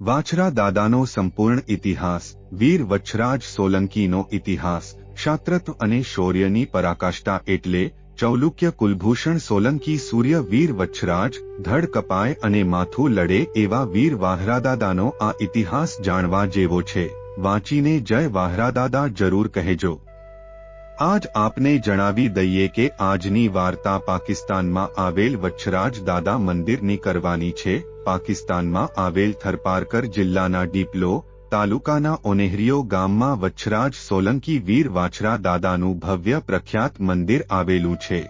વાછરા દાદાનો સંપૂર્ણ ઇતિહાસ, વીર વચ્છરાજ સોલંકીનો ઇતિહાસ, ક્ષાત્રત્વ અને શૌર્યની પરાકાષ્ઠા એટલે ચૌલુક્ય કુલભૂષણ સોલંકી સૂર્ય વીર વચ્છરાજ ધડ કપાય અને માથું લડે એવા વીર વાહરાદાદાનો આ ઇતિહાસ જાણવા જેવો છે. વાંચીને જય વાહરાદાદા જરૂર કહેજો. આજ આપને જણાવી દઈએ કે આજની વાર્તા પાકિસ્તાનમાં આવેલ વચ્છરાજ દાદા મંદિરની કરવાની છે. પાકિસ્તાનમાં આવેલ થરપારકર જિલ્લાના ડીપલો તાલુકાના ઓનેહરીઓ ગામમાં વચ્છરાજ સોલંકી વીર વાછરા દાદાનું ભવ્ય પ્રખ્યાત મંદિર આવેલું છે.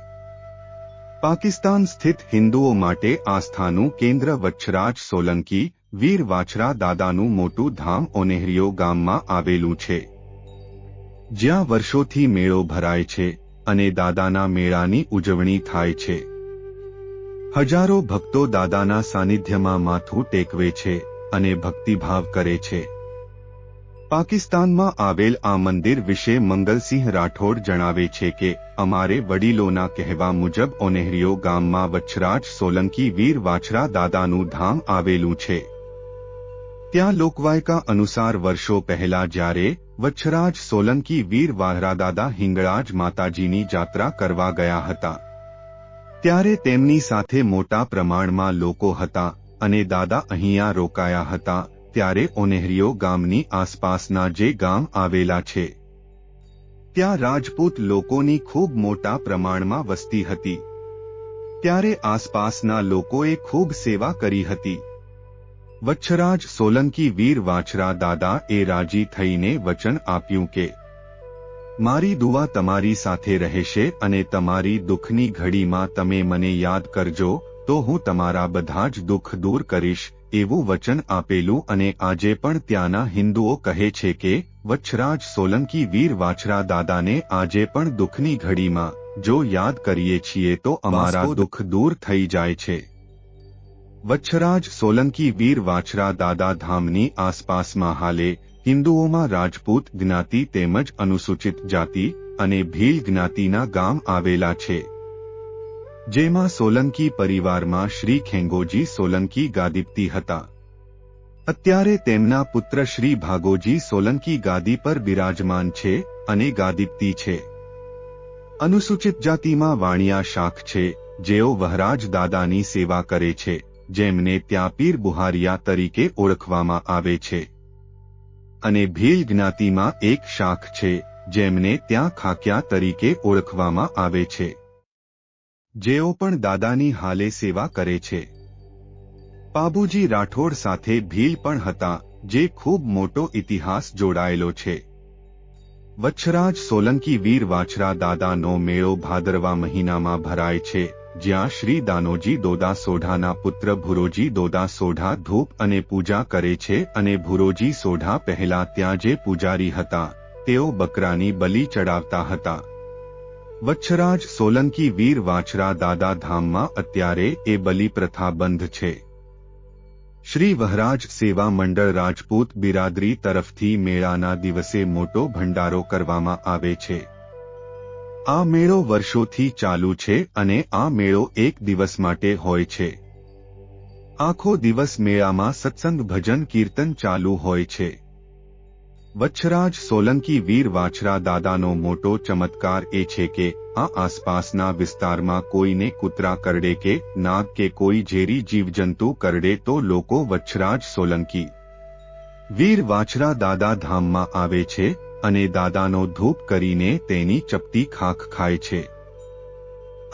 પાકિસ્તાન સ્થિત હિન્દુઓ માટે આસ્થાનું કેન્દ્ર વચ્છરાજ સોલંકી વીર વાછરા દાદાનું મોટું ધામ ઓનેહરીઓ ગામમાં આવેલું છે. જ્યાં વર્ષોથી મેળો ભરાય છે અને દાદાના મેળાની ઉજવણી થાય છે. હજારો ભક્તો દાદાના સાનિધ્યમાં માથું ટેકવે છે અને ભક્તિભાવ કરે છે. પાકિસ્તાનમાં આવેલ આ મંદિર વિશે મંગલસિંહ રાઠોડ જણાવે છે કે, અમારે વડીલોના કહેવા મુજબ ઓનેહરીઓ ગામમાં વચ્છરાજ સોલંકી વીર વાછરા દાદાનું ધામ આવેલું છે. ત્યાં લોકવાયકા અનુસાર વર્ષો પહેલા જ્યારે વચ્છરાજ સોલંકી વીર વાહરાદાદા હિંગળાજ માતાજીની જાત્રા કરવા ગયા હતા. ત્યારે તેમની સાથે મોટા પ્રમાણમાં લોકો હતા અને દાદા અહીંયા રોકાયા હતા ત્યારે ઓનેહરીઓ ગામની આસપાસના જે ગામ આવેલા છે. ત્યાં રાજપૂત લોકોની ખૂબ મોટા પ્રમાણમાં વસ્તી હતી. ત્યારે આસપાસના લોકોએ ખૂબ સેવા કરી હતી. વચ્છરાજ સોલંકી વીર વાછરા દાદા એ રાજી થઈને વચન આપ્યું કે મારી દુવા તમારી સાથે રહેશે અને તમારી દુઃખની ઘડીમાં તમે મને યાદ કરજો તો હું તમારા બધા જ દુઃખ દૂર કરીશ એવું વચન આપેલું અને આજે પણ ત્યાંના હિન્દુઓ કહે છે કે વચ્છરાજ સોલંકી વીર વાછરા દાદાને આજે પણ દુઃખની ઘડીમાં જો યાદ કરીએ છીએ તો અમારા દુઃખ દૂર થઈ જાય છે. વચ્છરાજ સોલંકી વીર વાછરા દાદા ધામની આસપાસમાં હાલે હિન્દુઓમાં રાજપૂત જ્ઞાતિ તેમજ અનુસૂચિત જાતિ અને ભીલ જ્ઞાતિના ગામ આવેલા છે. જેમાં સોલંકી પરિવારમાં શ્રી ખેંગોજી સોલંકી ગાદીપતી હતા. અત્યારે તેમના પુત્ર શ્રી ભાગોજી સોલંકી ગાદી પર બિરાજમાન છે અને ગાદીપતી છે. અનુસૂચિત જાતિમાં વાણિયા શાખ છે, જેઓ વહરાજ દાદાની સેવા કરે છે. જેમને ત્યાં પીર બુહારિયા તરીકે ઓળખવામાં આવે છે. અને ભીલ જ્ઞાતિમાં એક શાખ છે, જેમને ત્યાં ખાક્યા તરીકે ઓળખવામાં આવે છે. જેઓ પણ દાદાની હાલે સેવા કરે છે. પાબુજી રાઠોડ સાથે ભીલ પણ હતા, જે ખૂબ મોટો ઇતિહાસ જોડાયેલો છે. વચ્છરાજ સોલંકી વીર વાછરા દાદાનો મેળો ભાદરવા મહિનામાં ભરાય છે. જ્યાં શ્રી દાનોજી દોદા સોઢાના પુત્ર ભુરોજી દોદા સોઢા ધૂપ અને પૂજા કરે છે અને ભુરોજી સોઢા પહેલા ત્યાં જે પૂજારી હતા, તેઓ બકરાની બલી ચડાવતા હતા. વચ્છરાજ સોલંકી વીર વાછરા દાદા ધામમાં અત્યારે એ બલી પ્રથા બંધ છે. શ્રી વહરાજ સેવા મંડળ રાજપૂત બિરાદરી તરફથી મેળાના દિવસે મોટો ભંડારો કરવામાં આવે છે. આ મેળો વર્ષોથી ચાલુ છે અને આ મેળો એક દિવસ માટે હોય છે. આખો દિવસ મેળામાં સત્સંગ, ભજન, કીર્તન ચાલુ હોય છે. વચ્છરાજ સોલંકી વીર વાછરા દાદાનો મોટો ચમત્કાર એ છે કે આ આસપાસના વિસ્તારમાં કોઈને કૂતરા કરડે કે નાગ કે કોઈ ઝેરી જીવજંતુ કરડે તો લોકો વચ્છરાજ સોલંકી વીર વાછરા દાદા ધામમાં આવે છે અને દાદાનો ધૂપ કરીને તેની ચપટી ખાખ ખાય છે.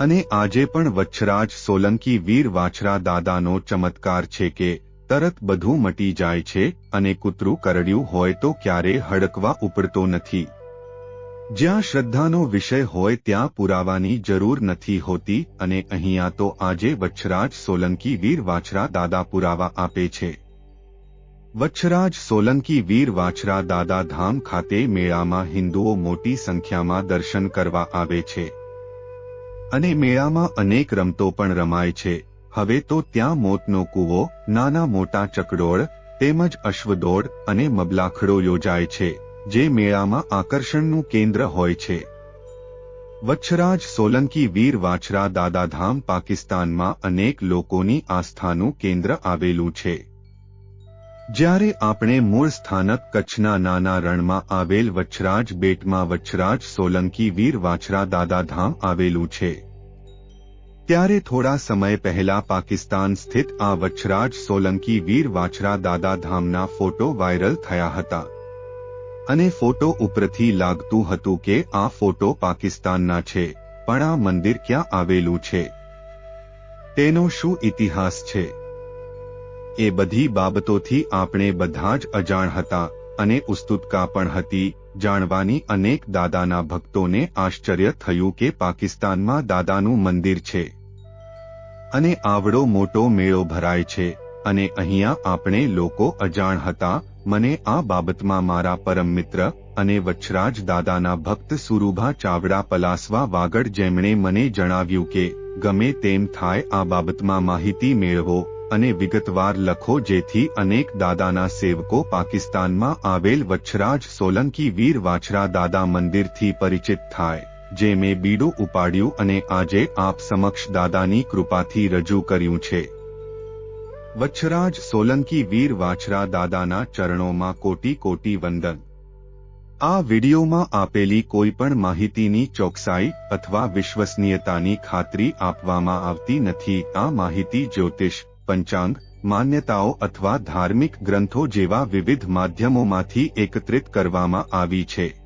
અને આજે પણ વચ્છરાજ સોલંકી વીર વાછરા દાદાનો ચમત્કાર છે કે તરત બધું મટી જાય છે અને કૂતરું કરડ્યું હોય તો ક્યારે હડકવા ઉપડતો નથી. જ્યાં શ્રદ્ધાનો વિષય હોય ત્યાં પુરાવાની જરૂર નથી હોતી અને અહીંયા તો આજે વચ્છરાજ સોલંકી વીર વાછરા દાદા પુરાવા આપે છે. વચ્છરાજ સોલંકી વીર વાછરા દાદા ધામ ખાતે મેળામાં હિન્દુઓ મોટી સંખ્યામાં દર્શન કરવા આવે છે. અને મેળામાં અનેક રમતો પણ રમાય છે. હવે તો ત્યાં મોતનો કૂવો, નાના મોટા ચકડોળ, તેમજ અશ્વદોડ અને મબલાખડો યોજાય છે, જે મેળામાં આકર્ષણનું કેન્દ્ર હોય છે. વચ્છરાજ સોલંકી વીર વાછરા દાદાધામ પાકિસ્તાનમાં અનેક લોકોની આસ્થાનું કેન્દ્ર આવેલું છે. જ્યારે આપણે મૂળ સ્થાનક કચ્છના નાના રણમાં આવેલ વચ્છરાજ બેટમાં વચ્છરાજ સોલંકી વીર વાછરા દાદાધામ આવેલું છે. ત્યારે થોડા સમય પહેલા પાકિસ્તાન સ્થિત આ વચ્છરાજ સોલંકી વીર વાછરા દાદાધામના ફોટો વાયરલ થયા હતા. અને ફોટો ઉપરથી લાગતું હતું કે આ ફોટો પાકિસ્તાનના છે, પણ આ મંદિર ક્યાં આવેલું છે? તેનો શું ઇતિહાસ છે? એ બધી બાબતોથી આપણે બધા જ અજાણ હતા અને ઉસ્તુતકા પણ હતી. જાણવાની અનેક દાદાના ભક્તોને આશ્ચર્ય થયું કે પાકિસ્તાનમાં દાદાનું મંદિર છે અને આવડો મોટો મેળો ભરાય છે અને અહીંયા આપણે લોકો અજાણ હતા. મને આ બાબતમાં મારા પરમ મિત્ર અને વચ્છરાજ દાદાના ભક્ત સુરુભા ચાવડા પલાસવા વાગડ જેમણે મને જણાવ્યું કે ગમે તેમ થાય આ બાબતમાં માહિતી મેળવો. અને વિગતવાર લખો જેથી અનેક દાદાના સેવકો પાકિસ્તાનમાં આવેલ વચ્છરાજ સોલંકી વીર વાછરા દાદા મંદિરથી પરિચિત થાય, જે મેં બીડું ઉપાડ્યું અને આજે આપ સમક્ષ દાદાની કૃપાથી રજૂ કર્યું છે. વચ્છરાજ સોલંકી વીર વાછરા દાદાના ચરણોમાં કોટી કોટી વંદન. આ વિડીયોમાં આપેલી કોઈ પણ માહિતીની ચોકસાઈ અથવા વિશ્વસનીયતાની ખાતરી આપવામાં આવતી નથી. આ માહિતી જ્યોતિષ પંચાંગ, માન્યતાઓ અથવા ધાર્મિક ગ્રંથો જેવા વિવિધ માધ્યમોમાંથી એકત્રિત કરવામાં આવી છે.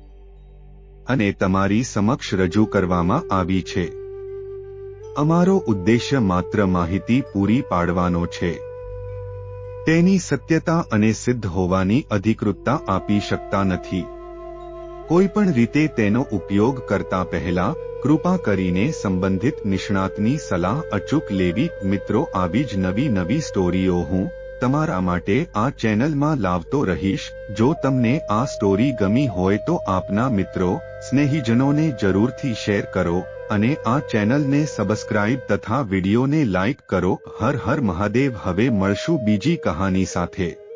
અને તમારી સમક્ષ રજૂ કરવામાં આવી છે. અમારો ઉદ્દેશ્ય માત્ર માહિતી પૂરી પાડવાનો છે. તેની સત્યતા અને સિદ્ધ હોવાની અધિકૃતતા આપી શકતા નથી. કોઈ પણ રીતે તેનો ઉપયોગ કરતા પહેલા કૃપા કરીને સંબંધિત નિષ્ણાતની સલાહ અચૂક લેવી. મિત્રો, આવી જ નવી નવી સ્ટોરીઓ હું તમારા માટે આ ચેનલમાં લાવતો રહીશ. જો તમને આ સ્ટોરી ગમી હોય તો આપના મિત્રો, સ્નેહીજનોને જરૂરથી શેર કરો અને આ ચેનલને સબસ્ક્રાઇબ તથા વિડીયોને લાઇક કરો. હર હર મહાદેવ. હવે મળશું બીજી કહાની સાથે.